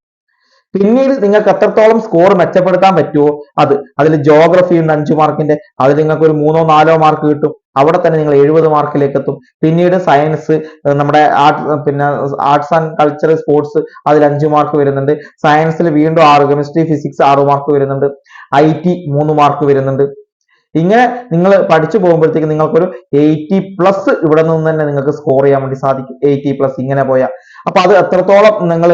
പിന്നീട് നിങ്ങൾക്ക് എത്രത്തോളം സ്കോർ മെച്ചപ്പെടുത്താൻ പറ്റുമോ അത് അതിൽ ജോഗ്രഫി ഉണ്ട് അഞ്ചു മാർക്കിന്റെ അതിൽ നിങ്ങൾക്ക് ഒരു മൂന്നോ നാലോ മാർക്ക് കിട്ടും. അവിടെ തന്നെ നിങ്ങൾ എഴുപത് മാർക്കിലേക്ക് എത്തും പിന്നീട് സയൻസ് നമ്മുടെ ആർട്ട് പിന്നെ ആർട്സ് ആൻഡ് കൾച്ചർ സ്പോർട്സ് അതിൽ അഞ്ച് മാർക്ക് വരുന്നുണ്ട്. സയൻസിൽ വീണ്ടും ആറ് കെമിസ്ട്രി ഫിസിക്സ് ആറ് മാർക്ക് വരുന്നുണ്ട്. ഐ ടി മൂന്ന് മാർക്ക് വരുന്നുണ്ട്. ഇങ്ങനെ നിങ്ങൾ പഠിച്ചു പോകുമ്പോഴത്തേക്ക് നിങ്ങൾക്കൊരു എയ്റ്റി പ്ലസ് ഇവിടെ നിന്ന് തന്നെ നിങ്ങൾക്ക് സ്കോർ ചെയ്യാൻ വേണ്ടി സാധിക്കും. എയ്റ്റി പ്ലസ് ഇങ്ങനെ പോയാൽ അപ്പൊ അത് എത്രത്തോളം നിങ്ങൾ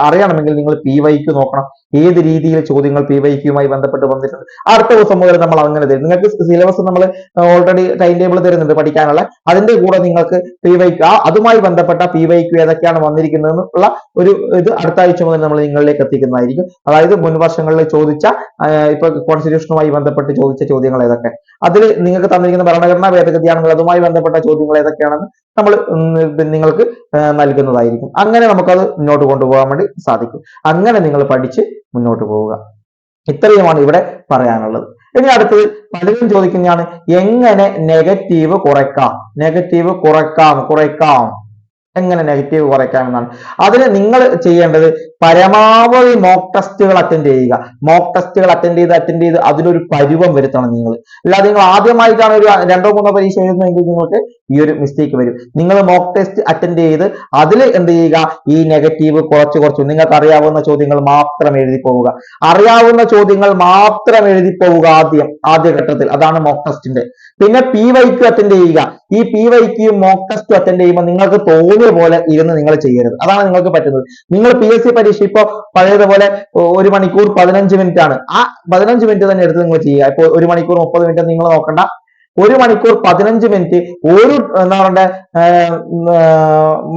അറിയണമെങ്കിൽ നിങ്ങൾ പി വൈക്ക് നോക്കണം. ഏത് രീതിയിൽ ചോദ്യങ്ങൾ പി വൈ ക്യുമായി ബന്ധപ്പെട്ട് വന്നിട്ടുണ്ട്? അടുത്ത ദിവസം മുതൽ നമ്മൾ അങ്ങനെ തരും. നിങ്ങൾക്ക് സിലബസ് നമ്മൾ ഓൾറെഡി ടൈം ടേബിൾ തരുന്നുണ്ട് പഠിക്കാനുള്ള. അതിന്റെ കൂടെ നിങ്ങൾക്ക് പി വൈ ക്യു അതുമായി ബന്ധപ്പെട്ട പി വൈ ക്യു ഏതൊക്കെയാണ് വന്നിരിക്കുന്നത് ഉള്ള ഒരു ഇത് അടുത്ത ആഴ്ച മുതൽ നമ്മൾ നിങ്ങളിലേക്ക് എത്തിക്കുന്നതായിരിക്കും. അതായത് മുൻ വർഷങ്ങളിൽ ചോദിച്ച ഇപ്പൊ കോൺസ്റ്റിറ്റ്യൂഷനുമായി ബന്ധപ്പെട്ട് ചോദിച്ച ചോദ്യങ്ങൾ ഏതൊക്കെ? അതിൽ നിങ്ങൾക്ക് തന്നിരിക്കുന്ന ഭരണഘടനാ ഭേദഗതിയാണെങ്കിൽ അതുമായി ബന്ധപ്പെട്ട ചോദ്യങ്ങൾ ഏതൊക്കെയാണെന്ന് നമ്മൾ നിങ്ങൾക്ക് നൽകുന്നതായിരിക്കും. അങ്ങനെ നമുക്കത് മുന്നോട്ട് കൊണ്ടുപോകാൻ വേണ്ടി സാധിക്കും. അങ്ങനെ നിങ്ങൾ പഠിച്ച് മുന്നോട്ട് പോവുക. ഇത്രയുമാണ് ഇവിടെ പറയാനുള്ളത്. ഇനി അടുത്തത് പലരും ചോദിക്കുന്നതാണ് എങ്ങനെ നെഗറ്റീവ് കുറയ്ക്കാം? നെഗറ്റീവ് കുറയ്ക്കാം കുറയ്ക്കാം. എങ്ങനെ നെഗറ്റീവ് കുറയ്ക്കാം എന്നാണ്. അതിന് നിങ്ങൾ ചെയ്യേണ്ടത് പരമാവധി മോക്ക് ടെസ്റ്റുകൾ അറ്റൻഡ് ചെയ്യുക. മോക്ക് ടെസ്റ്റുകൾ അറ്റൻഡ് ചെയ്ത് അറ്റൻഡ് ചെയ്ത് അതിലൊരു പരുവം വരുത്തണം നിങ്ങൾ. അല്ലാതെ നിങ്ങൾ ആദ്യമായിട്ടാണ് ഒരു രണ്ടോ മൂന്നോ പരീക്ഷ എഴുതുന്നതെങ്കിൽ നിങ്ങൾക്ക് ഈ ഒരു മിസ്റ്റേക്ക് വരും. നിങ്ങൾ മോക്ക് ടെസ്റ്റ് അറ്റൻഡ് ചെയ്ത് അതിൽ എന്ത് ചെയ്യുക? ഈ നെഗറ്റീവ് കുറച്ച് കുറച്ച്. നിങ്ങൾക്ക് അറിയാവുന്ന ചോദ്യങ്ങൾ മാത്രം എഴുതി പോവുക. അറിയാവുന്ന ചോദ്യങ്ങൾ മാത്രം എഴുതി പോവുക ആദ്യം ആദ്യ ഘട്ടത്തിൽ. അതാണ് മോക്ക് ടെസ്റ്റിന്റെ പിന്നെ പി വൈക്ക് അറ്റൻഡ് ചെയ്യുക. ഈ പി വൈക്കും മോക്ക് ടെസ്റ്റ് അറ്റൻഡ് ചെയ്യുമ്പോൾ നിങ്ങൾക്ക് തോന്നിയ പോലെ ഇരുന്ന് നിങ്ങൾ ചെയ്യരുത്. അതാണ് നിങ്ങൾക്ക് പറ്റുന്നത്. നിങ്ങൾ പി എസ് സി പരീക്ഷ ഇപ്പൊ പഴയതുപോലെ ഒരു മണിക്കൂർ പതിനഞ്ച് മിനിറ്റ് ആണ് ആ പതിനഞ്ച് മിനിറ്റ് തന്നെ എടുത്ത് നിങ്ങൾ ചെയ്യുക. ഇപ്പൊ ഒരു മണിക്കൂർ മുപ്പത് മിനിറ്റ് നിങ്ങൾ നോക്കണ്ട. ഒരു മണിക്കൂർ പതിനഞ്ച് മിനിറ്റ് ഒരു എന്താ പറയണ്ടേ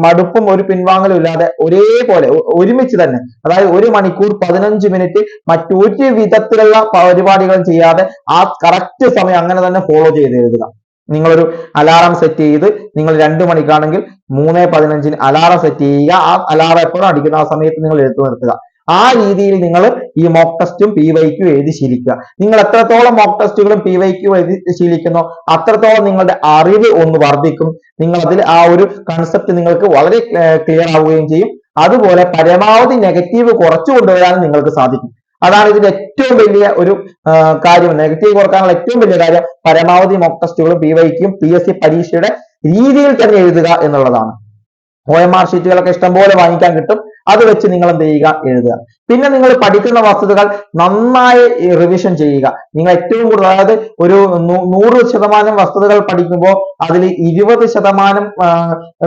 മടുപ്പും ഒരു പിൻവാങ്ങലും ഇല്ലാതെ ഒരേപോലെ ഒരുമിച്ച് തന്നെ. അതായത് ഒരു മണിക്കൂർ പതിനഞ്ച് മിനിറ്റ് മറ്റൊരു വിധത്തിലുള്ള പരിപാടികളും ചെയ്യാതെ ആ കറക്റ്റ് സമയം അങ്ങനെ തന്നെ ഫോളോ ചെയ്ത് എഴുതുക. നിങ്ങളൊരു അലാറം സെറ്റ് ചെയ്ത് നിങ്ങൾ രണ്ട് മണിക്കാണെങ്കിൽ മൂന്ന് പതിനഞ്ചിന് അലാറം സെറ്റ് ചെയ്യുക. ആ അലാറം എപ്പോഴും അടിക്കുന്ന ആ സമയത്ത് നിങ്ങൾ എടുത്തു നിർത്തുക. ആ രീതിയിൽ നിങ്ങൾ ഈ മോക്ക് ടെസ്റ്റും പി വൈക്കും എഴുതി ശീലിക്കുക. നിങ്ങൾ എത്രത്തോളം മോക്ക് ടെസ്റ്റുകളും പി വൈക്കും എഴുതി ശീലിക്കുന്നു അത്രത്തോളം നിങ്ങളുടെ അറിവ് ഒന്ന് വർദ്ധിക്കും. നിങ്ങൾ അതിൽ ആ ഒരു കൺസെപ്റ്റ് നിങ്ങൾക്ക് വളരെ ക്ലിയർ ആവുകയും ചെയ്യും. അതുപോലെ പരമാവധി നെഗറ്റീവ് കുറച്ചു കൊണ്ടുവരാനും നിങ്ങൾക്ക് സാധിക്കും. അതാണ് ഇതിന്റെ ഏറ്റവും വലിയ ഒരു കാര്യം. നെഗറ്റീവ് കുറക്കാനുള്ള ഏറ്റവും വലിയ കാര്യം പരമാവധി മോക്ക് ടെസ്റ്റുകളും പി വൈക്കും പി എസ് സി പരീക്ഷയുടെ രീതിയിൽ തന്നെ എഴുതുക എന്നുള്ളതാണ്. ഒ എം ആർ ഷീറ്റുകളൊക്കെ ഇഷ്ടംപോലെ വാങ്ങിക്കാൻ കിട്ടും. അത് വെച്ച് നിങ്ങൾ എന്ത് ചെയ്യുക? എഴുതുക. പിന്നെ നിങ്ങൾ പഠിക്കുന്ന വസ്തുതകൾ നന്നായി റിവിഷൻ ചെയ്യുക. നിങ്ങൾ ഏറ്റവും കൂടുതൽ അതായത് ഒരു നൂറ് ശതമാനം വസ്തുതകൾ പഠിക്കുമ്പോൾ അതിൽ ഇരുപത് ശതമാനം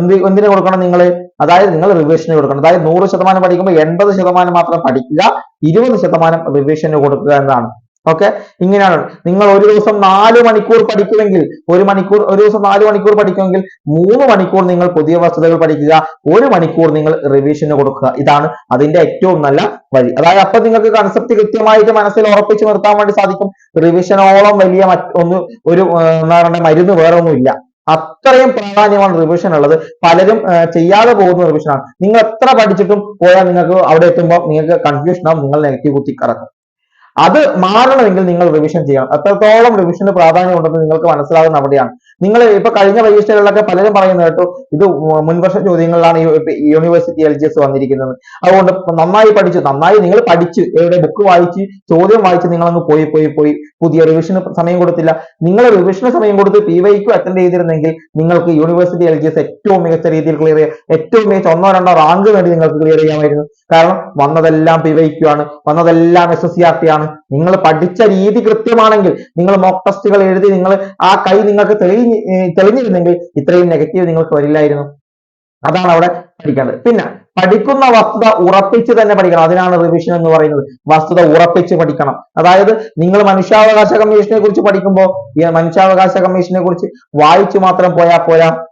എന്ത് എന്തിനു കൊടുക്കണം നിങ്ങൾ? അതായത് നിങ്ങൾ റിവിഷന് കൊടുക്കണം. അതായത് നൂറ് ശതമാനം പഠിക്കുമ്പോൾ എൺപത് ശതമാനം മാത്രം പഠിക്കുക ഇരുപത് ശതമാനം റിവിഷന് കൊടുക്കുക എന്നതാണ് ഓക്കെ ഇങ്ങനെയാണ്. നിങ്ങൾ ഒരു ദിവസം നാല് മണിക്കൂർ പഠിക്കുമെങ്കിൽ ഒരു മണിക്കൂർ ഒരു ദിവസം നാല് മണിക്കൂർ പഠിക്കുമെങ്കിൽ മൂന്ന് മണിക്കൂർ നിങ്ങൾ പുതിയ വസ്തുതകൾ പഠിക്കുക ഒരു മണിക്കൂർ നിങ്ങൾ റിവിഷന് കൊടുക്കുക. ഇതാണ് അതിന്റെ ഏറ്റവും നല്ല വഴി. അതായത് അപ്പൊ നിങ്ങൾക്ക് കൺസെപ്റ്റ് കൃത്യമായിട്ട് മനസ്സിൽ ഉറപ്പിച്ച് നിർത്താൻ വേണ്ടി സാധിക്കും. റിവിഷനോളം വലിയ ഒന്ന് ഒരു എന്താ പറയുക മരുന്ന് വേറെ ഒന്നുമില്ല അത്രയും പ്രാധാന്യമാണ് റിവിഷൻ ഉള്ളത്. പലരും ചെയ്യാതെ പോകുന്ന റിവിഷനാണ് നിങ്ങൾ എത്ര പഠിച്ചിട്ടും പോയാൽ നിങ്ങൾക്ക് അവിടെ എത്തുമ്പോൾ നിങ്ങൾക്ക് കൺഫ്യൂഷൻ ആവും നിങ്ങൾ നെഗറ്റീവ് കുത്തി കറക്കും അത് മാറണമെങ്കിൽ നിങ്ങൾ റിവിഷൻ ചെയ്യണം. എത്രത്തോളം റിവിഷന് പ്രാധാന്യം ഉണ്ടെന്ന് നിങ്ങൾക്ക് മനസ്സിലാകുന്ന അവിടെയാണ്. നിങ്ങൾ ഇപ്പൊ കഴിഞ്ഞ പരീക്ഷകളിലൊക്കെ പലരും പറയുന്നത് കേട്ടോ ഇത് മുൻവർഷ ചോദ്യങ്ങളിലാണ് യൂണിവേഴ്സിറ്റി എൽ ജി എസ് വന്നിരിക്കുന്നത്. അതുകൊണ്ട് നന്നായി പഠിച്ചു നന്നായി നിങ്ങൾ പഠിച്ചു എവിടെ ബുക്ക് വായിച്ച് ചോദ്യം വായിച്ച് നിങ്ങൾ അങ്ങ് പോയി പോയി പോയി. പുതിയ റിവിഷന് സമയം കൊടുത്തില്ല. നിങ്ങൾ റിവിഷന് സമയം കൊടുത്ത് പി വൈക്കും അറ്റൻഡ് ചെയ്തിരുന്നെങ്കിൽ നിങ്ങൾക്ക് യൂണിവേഴ്സിറ്റി എൽ ജി എസ് ഏറ്റവും മികച്ച രീതിയിൽ ക്ലിയർ ചെയ്യാം. ഏറ്റവും മികച്ച ഒന്നോ രണ്ടോ റാങ്ക് നേടി നിങ്ങൾക്ക് ക്ലിയർ ചെയ്യാമായിരുന്നു. കാരണം വന്നതെല്ലാം പി വൈക്യു ആണ് വന്നതെല്ലാം S S C R T ആണ്. നിങ്ങൾ പഠിച്ച രീതി കൃത്യമാണെങ്കിൽ നിങ്ങൾ മോക്ക് ടെസ്റ്റുകൾ എഴുതി നിങ്ങൾ ആ കൈ നിങ്ങൾക്ക് തെളിഞ്ഞ് തെളിഞ്ഞിരുന്നെങ്കിൽ ഇത്രയും നെഗറ്റീവ് നിങ്ങൾക്ക് വരില്ലായിരുന്നു. അതാണ് അവിടെ പഠിക്കേണ്ടത് പിന്നെ പഠിക്കുന്ന വസ്തുത ഉറപ്പിച്ച് തന്നെ പഠിക്കണം. അതിനാണ് റിവിഷൻ എന്ന് പറയുന്നത്. വസ്തുത ഉറപ്പിച്ച് പഠിക്കണം. അതായത് നിങ്ങൾ മനുഷ്യാവകാശ കമ്മീഷനെ കുറിച്ച് പഠിക്കുമ്പോൾ മനുഷ്യാവകാശ കമ്മീഷനെ കുറിച്ച് വായിച്ചു മാത്രം പോയാൽ പോരാ.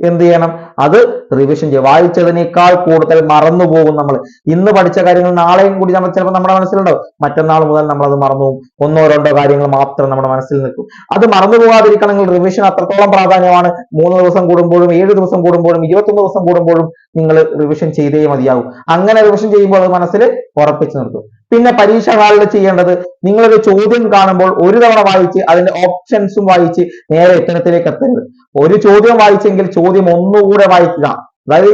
എന്ത് ചെയ്യണം? അത് റിവിഷൻ ചെയ്യുക. വായിച്ചതിനേക്കാൾ കൂടുതൽ മറന്നു പോകും നമ്മൾ. ഇന്ന് പഠിച്ച കാര്യങ്ങൾ നാളെയും കൂടി നമ്മൾ ചിലപ്പോൾ നമ്മുടെ മനസ്സിലുണ്ടാവും. മറ്റന്നാൾ മുതൽ നമ്മൾ അത് മറന്നു പോകും ഒന്നോ രണ്ടോ കാര്യങ്ങൾ മാത്രം നമ്മുടെ മനസ്സിൽ നിൽക്കും. അത് മറന്നു പോകാതിരിക്കണമെങ്കിൽ റിവിഷൻ അത്രത്തോളം പ്രാധാന്യമാണ്. മൂന്ന് ദിവസം കൂടുമ്പോഴും ഏഴ് ദിവസം കൂടുമ്പോഴും ഇരുപത്തൊന്ന് ദിവസം കൂടുമ്പോഴും നിങ്ങൾ റിവിഷൻ ചെയ്തേ മതിയാവും അങ്ങനെ റിവിഷൻ ചെയ്യുമ്പോൾ അത് മനസ്സിൽ ഉറപ്പിച്ചു നിർത്തും. പിന്നെ പരീക്ഷ ഹാളിൽ ചെയ്യേണ്ടത് നിങ്ങളൊരു ചോദ്യം കാണുമ്പോൾ ഒരു തവണ വായിച്ച് അതിന്റെ ഓപ്ഷൻസും വായിച്ച് നേരെ ഉത്തരത്തിലേക്ക് എത്തരുത്. ഒരു ചോദ്യം വായിച്ചെങ്കിൽ ചോദ്യം ഒന്നുകൂടെ വായിക്കുക. അതായത്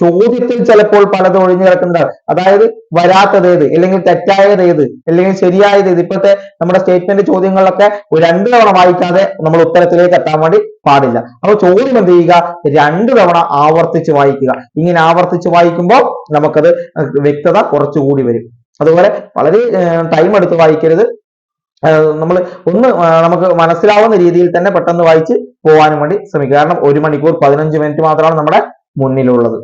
ചോദ്യത്തിൽ ചിലപ്പോൾ പലതും ഒഴിഞ്ഞു കിടക്കുന്നുണ്ട്. അതായത് വരാത്തത് ഏത്? അല്ലെങ്കിൽ തെറ്റായത് ഏത്? അല്ലെങ്കിൽ ശരിയായത് ഏത്? ഇപ്പോഴത്തെ നമ്മുടെ സ്റ്റേറ്റ്മെന്റ് ചോദ്യങ്ങളിലൊക്കെ രണ്ട് തവണ വായിക്കാതെ നമ്മൾ ഉത്തരത്തിലേക്ക് എത്താൻ വേണ്ടി പാടില്ല. അപ്പൊ ചോദ്യം എന്ത് ചെയ്യുക? രണ്ട് തവണ ആവർത്തിച്ച് വായിക്കുക. ഇങ്ങനെ ആവർത്തിച്ച് വായിക്കുമ്പോൾ നമുക്കത് വ്യക്തത കുറച്ചുകൂടി വരും. അതുപോലെ വളരെ ടൈം എടുത്ത് വായിക്കരുത്. നമ്മൾ ഒന്ന് നമുക്ക് മനസ്സിലാവുന്ന രീതിയിൽ തന്നെ പെട്ടെന്ന് വായിച്ച് പോകാനും വേണ്ടി ശ്രമിക്കുക. കാരണം ഒരു മണിക്കൂർ പതിനഞ്ച് മിനിറ്റ് മാത്രമാണ് നമ്മുടെ മുന്നിലുള്ളത്.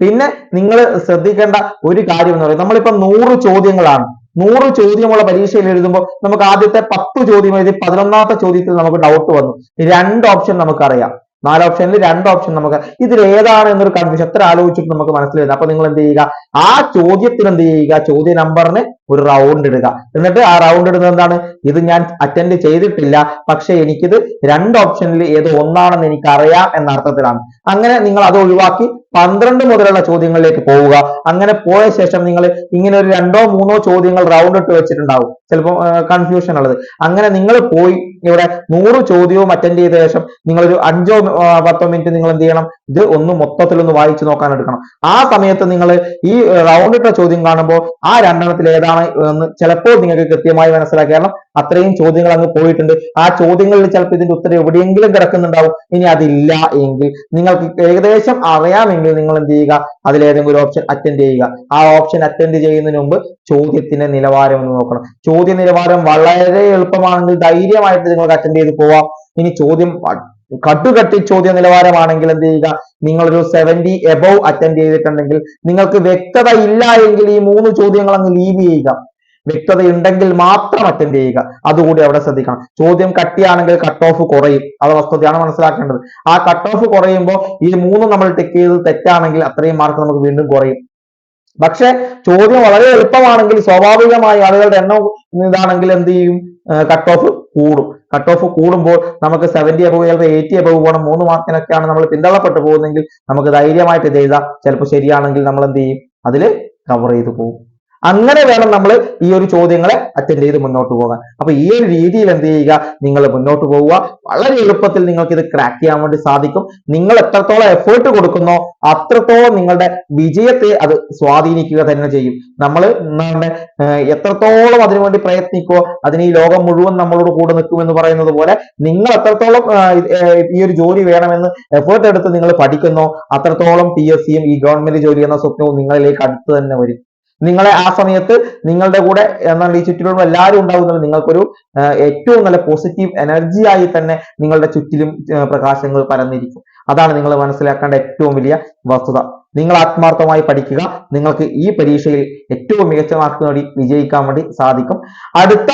പിന്നെ നിങ്ങൾ ശ്രദ്ധിക്കേണ്ട ഒരു കാര്യം എന്ന് പറയുന്നത് നമ്മളിപ്പോ നൂറ് ചോദ്യങ്ങളാണ്. നൂറ് ചോദ്യമുള്ള പരീക്ഷയിൽ എഴുതുമ്പോൾ നമുക്ക് ആദ്യത്തെ പത്ത് ചോദ്യം എഴുതി പതിനൊന്നാമത്തെ ചോദ്യത്തിൽ നമുക്ക് ഡൗട്ട് വന്നു. രണ്ട് ഓപ്ഷൻ നമുക്കറിയാം. നാല് ഓപ്ഷനിൽ രണ്ട് ഓപ്ഷൻ നമുക്ക് ഇതിൽ ഏതാണ് എന്നൊരു കൺഫ്യൂഷൻ എത്ര ആലോചിച്ചിട്ട് നമുക്ക് മനസ്സിൽ വരുന്നത് അപ്പൊ നിങ്ങൾ എന്ത് ചെയ്യുക? ആ ചോദ്യത്തിന് എന്ത് ചെയ്യുക? ചോദ്യ നമ്പറിന് ഒരു റൗണ്ട് ഇടുക. എന്നിട്ട് ആ റൗണ്ട് ഇടുന്നത് എന്താണ്? ഇത് ഞാൻ അറ്റൻഡ് ചെയ്തിട്ടില്ല. പക്ഷെ എനിക്കിത് രണ്ട് ഓപ്ഷനിൽ ഏത് ഒന്നാണെന്ന് എനിക്ക് അറിയാം എന്ന അർത്ഥത്തിലാണ് അങ്ങനെ നിങ്ങൾ അത് ഒഴിവാക്കി പന്ത്രണ്ട് മുതലുള്ള ചോദ്യങ്ങളിലേക്ക് പോവുക. അങ്ങനെ പോയ ശേഷം നിങ്ങൾ ഇങ്ങനെ ഒരു രണ്ടോ മൂന്നോ ചോദ്യങ്ങൾ റൗണ്ട് ഇട്ട് വെച്ചിട്ടുണ്ടാവും. ചിലപ്പോൾ കൺഫ്യൂഷൻ ഉള്ളത്. അങ്ങനെ നിങ്ങൾ പോയി ഇവിടെ നൂറ് ചോദ്യവും അറ്റൻഡ് ചെയ്ത ശേഷം നിങ്ങളൊരു അഞ്ചോ പത്തോ മിനിറ്റ് നിങ്ങൾ എന്ത് ചെയ്യണം? ഇത് ഒന്ന് മൊത്തത്തിൽ ഒന്ന് വായിച്ചു നോക്കാൻ എടുക്കണം. ആ സമയത്ത് നിങ്ങൾ ഈ റൗണ്ട് ഇട്ട ചോദ്യം കാണുമ്പോൾ ആ രണ്ടെണ്ണത്തിൽ ഏതാണ് എന്ന് ചിലപ്പോൾ നിങ്ങൾക്ക് കൃത്യമായി മനസ്സിലാക്കി കാരണം അത്രയും ചോദ്യങ്ങൾ അങ്ങ് പോയിട്ടുണ്ട്. ആ ചോദ്യങ്ങളിൽ ചിലപ്പോൾ ഇതിന്റെ ഉത്തരം എവിടെയെങ്കിലും കിടക്കുന്നുണ്ടാവും. ഇനി അതില്ല എങ്കിൽ നിങ്ങൾക്ക് ഏകദേശം അറിയാമെങ്കിൽ നിങ്ങൾ എന്ത് ചെയ്യുക? അതിലേതെങ്കിലും ഓപ്ഷൻ അറ്റൻഡ് ചെയ്യുക. ആ ഓപ്ഷൻ അറ്റൻഡ് ചെയ്യുന്നതിന് മുമ്പ് ചോദ്യത്തിന്റെ നിലവാരം ഒന്ന് നോക്കണം. ചോദ്യ നിലവാരം വളരെ എളുപ്പമാണെങ്കിൽ ധൈര്യമായിട്ട് നിങ്ങൾക്ക് അറ്റൻഡ് ചെയ്ത് പോവാം. ഇനി ചോദ്യം കട്ടുകട്ടി ചോദ്യ നിലവാരമാണെങ്കിൽ എന്ത് ചെയ്യുക? നിങ്ങളൊരു സെവന്റി എബവ് അറ്റൻഡ് ചെയ്തിട്ടുണ്ടെങ്കിൽ നിങ്ങൾക്ക് വ്യക്തത ഇല്ല എങ്കിൽ ഈ മൂന്ന് ചോദ്യങ്ങൾ അങ്ങ് ലീവ് ചെയ്യുക. വ്യക്തത ഉണ്ടെങ്കിൽ മാത്രം അറ്റൻഡ് ചെയ്യുക. അതുകൂടി അവിടെ ശ്രദ്ധിക്കണം. ചോദ്യം കട്ടിയാണെങ്കിൽ കട്ട് ഓഫ് കുറയും. അത് വസ്തുതയാണ് മനസ്സിലാക്കേണ്ടത്. ആ കട്ട് ഓഫ് കുറയുമ്പോൾ ഈ മൂന്ന് നമ്മൾ ടിക്ക് ചെയ്ത് തെറ്റാണെങ്കിൽ അത്രയും മാർക്ക് നമുക്ക് വീണ്ടും കുറയും. പക്ഷെ ചോദ്യം വളരെ എളുപ്പമാണെങ്കിൽ സ്വാഭാവികമായി ആളുകളുടെ എണ്ണം ഇതാണെങ്കിൽ എന്ത് ചെയ്യും? കട്ട് ഓഫ് കൂടും. കട്ട് ഓഫ് കൂടുമ്പോൾ നമുക്ക് സെവന്റി അബവ് ചിലപ്പോൾ എയ്റ്റി അബവ് പോകണം. മൂന്ന് മാർക്കിനൊക്കെയാണ് നമ്മൾ പിന്തള്ളപ്പെട്ടു പോകുന്നതെങ്കിൽ നമുക്ക് ധൈര്യമായിട്ട് ഇത് എഴുതാം. ചിലപ്പോൾ ശരിയാണെങ്കിൽ നമ്മൾ എന്ത് ചെയ്യും? അതിൽ കവർ ചെയ്തു പോകും. അങ്ങനെ വേണം നമ്മൾ ഈ ഒരു ചോദ്യങ്ങളെ അറ്റൻഡ് ചെയ്ത് മുന്നോട്ട് പോകാൻ. അപ്പൊ ഈ ഒരു രീതിയിൽ എന്ത് ചെയ്യുക? നിങ്ങൾ മുന്നോട്ട് പോവുക. വളരെ എളുപ്പത്തിൽ നിങ്ങൾക്ക് ഇത് ക്രാക്ക് ചെയ്യാൻ വേണ്ടി സാധിക്കും. നിങ്ങൾ എത്രത്തോളം എഫേർട്ട് കൊടുക്കുന്നോ അത്രത്തോളം നിങ്ങളുടെ വിജയത്തെ അത് സ്വാധീനിക്കുക തന്നെ ചെയ്യും. നമ്മൾ നമ്മുടെ എത്രത്തോളം അതിനുവേണ്ടി പ്രയത്നിക്കോ അതിന് ഈ ലോകം മുഴുവൻ നമ്മളോട് കൂടെ നിൽക്കുമെന്ന് പറയുന്നത് പോലെ നിങ്ങൾ എത്രത്തോളം ഈ ഒരു ജോലി വേണമെന്ന് എഫേർട്ട് എടുത്ത് നിങ്ങൾ പഠിക്കുന്നോ അത്രത്തോളം പി എസ് സിയും ഈ ഗവൺമെന്റ് ജോലി എന്ന സ്വപ്നവും നിങ്ങളിലേക്ക് അടുത്ത് തന്നെ വരും. നിങ്ങളെ ആ സമയത്ത് നിങ്ങളുടെ കൂടെ എന്താണ് ഈ ചുറ്റിലും എല്ലാവരും ഉണ്ടാകുന്നത് നിങ്ങൾക്കൊരു ഏറ്റവും നല്ല പോസിറ്റീവ് എനർജി ആയി തന്നെ നിങ്ങളുടെ ചുറ്റിലും പ്രകാശങ്ങൾ പരന്നിരിക്കും. അതാണ് നിങ്ങൾ മനസ്സിലാക്കേണ്ട ഏറ്റവും വലിയ വസ്തുത. നിങ്ങൾ ആത്മാർത്ഥമായി പഠിക്കുക. നിങ്ങൾക്ക് ഈ പരീക്ഷയിൽ ഏറ്റവും മികച്ച മാർക്ക് നേടി വിജയിക്കാൻ വേണ്ടി സാധിക്കും. അടുത്ത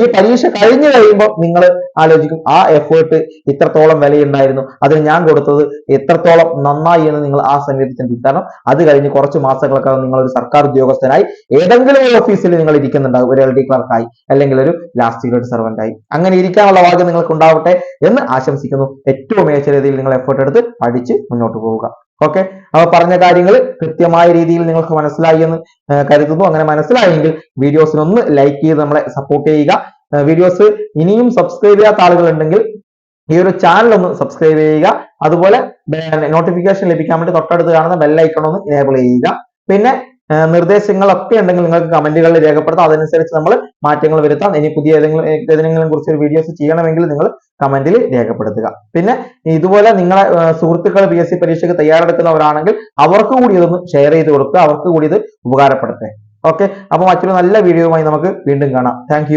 ഈ പരീക്ഷ കഴിഞ്ഞു കഴിയുമ്പോൾ നിങ്ങൾ ആലോചിക്കും ആ എഫേർട്ട് ഇത്രത്തോളം വിലയുണ്ടായിരുന്നു. അതിന് ഞാൻ കൊടുത്തത് എത്രത്തോളം നന്നായി എന്ന് നിങ്ങൾ ആ സമയത്ത് ചിന്തിക്കും. കാരണം അത് കഴിഞ്ഞ് കുറച്ച് മാസങ്ങളൊക്കെ നിങ്ങൾ ഒരു സർക്കാർ ഉദ്യോഗസ്ഥനായി ഏതെങ്കിലും ഒരു ഓഫീസിൽ നിങ്ങൾ ഇരിക്കുന്നുണ്ടാവും. ഒരു എൽ ഡി ക്ലർക്കായി അല്ലെങ്കിൽ ഒരു ലാസ്റ്റ് ഗ്രേഡ് സർവന്റ് ആയി. അങ്ങനെ ഇരിക്കാനുള്ള ഭാഗ്യം നിങ്ങൾക്ക് ഉണ്ടാവട്ടെ എന്ന് ആശംസിക്കുന്നു. ഏറ്റവും മികച്ച രീതിയിൽ നിങ്ങൾ എഫേർട്ട് എടുത്ത് പഠിച്ച് മുന്നോട്ട് പോവുക. ഓക്കെ അപ്പൊ പറഞ്ഞ കാര്യങ്ങൾ കൃത്യമായ രീതിയിൽ നിങ്ങൾക്ക് മനസ്സിലായി എന്ന് കരുതുന്നു. അങ്ങനെ മനസ്സിലായെങ്കിൽ വീഡിയോസിനൊന്ന് ലൈക്ക് ചെയ്ത് നമ്മളെ സപ്പോർട്ട് ചെയ്യുക. വീഡിയോസ് ഇനിയും സബ്സ്ക്രൈബ് ചെയ്യാത്ത ആളുകൾ ഉണ്ടെങ്കിൽ ഈ ഒരു ചാനൽ ഒന്ന് സബ്സ്ക്രൈബ് ചെയ്യുക. അതുപോലെ നോട്ടിഫിക്കേഷൻ ലഭിക്കാൻ വേണ്ടി തൊട്ടടുത്ത് കാണുന്ന ബെല്ലൈക്കൺ ഒന്ന് എനേബിൾ ചെയ്യുക. പിന്നെ നിർദ്ദേശങ്ങളൊക്കെ ഉണ്ടെങ്കിൽ നിങ്ങൾക്ക് കമന്റുകളിൽ രേഖപ്പെടുത്താം. അതനുസരിച്ച് നമ്മൾ മാറ്റങ്ങൾ വരുത്താം. ഇനി പുതിയ ഏതെങ്കിലും ഏതെങ്കിലും കുറിച്ച് ഒരു വീഡിയോസ് ചെയ്യണമെങ്കിൽ നിങ്ങൾ കമന്റിൽ രേഖപ്പെടുത്തുക. പിന്നെ ഇതുപോലെ നിങ്ങളെ സുഹൃത്തുക്കൾ പി എസ് സി പരീക്ഷയ്ക്ക് തയ്യാറെടുക്കുന്നവരാണെങ്കിൽ അവർക്ക് കൂടി ഇതൊന്ന് ഷെയർ ചെയ്ത് കൊടുക്കുക. അവർക്ക് കൂടി ഇത് ഉപകാരപ്പെടട്ടെ ഓക്കെ അപ്പൊ മറ്റൊരു നല്ല വീഡിയോയുമായി നമുക്ക് വീണ്ടും കാണാം. താങ്ക്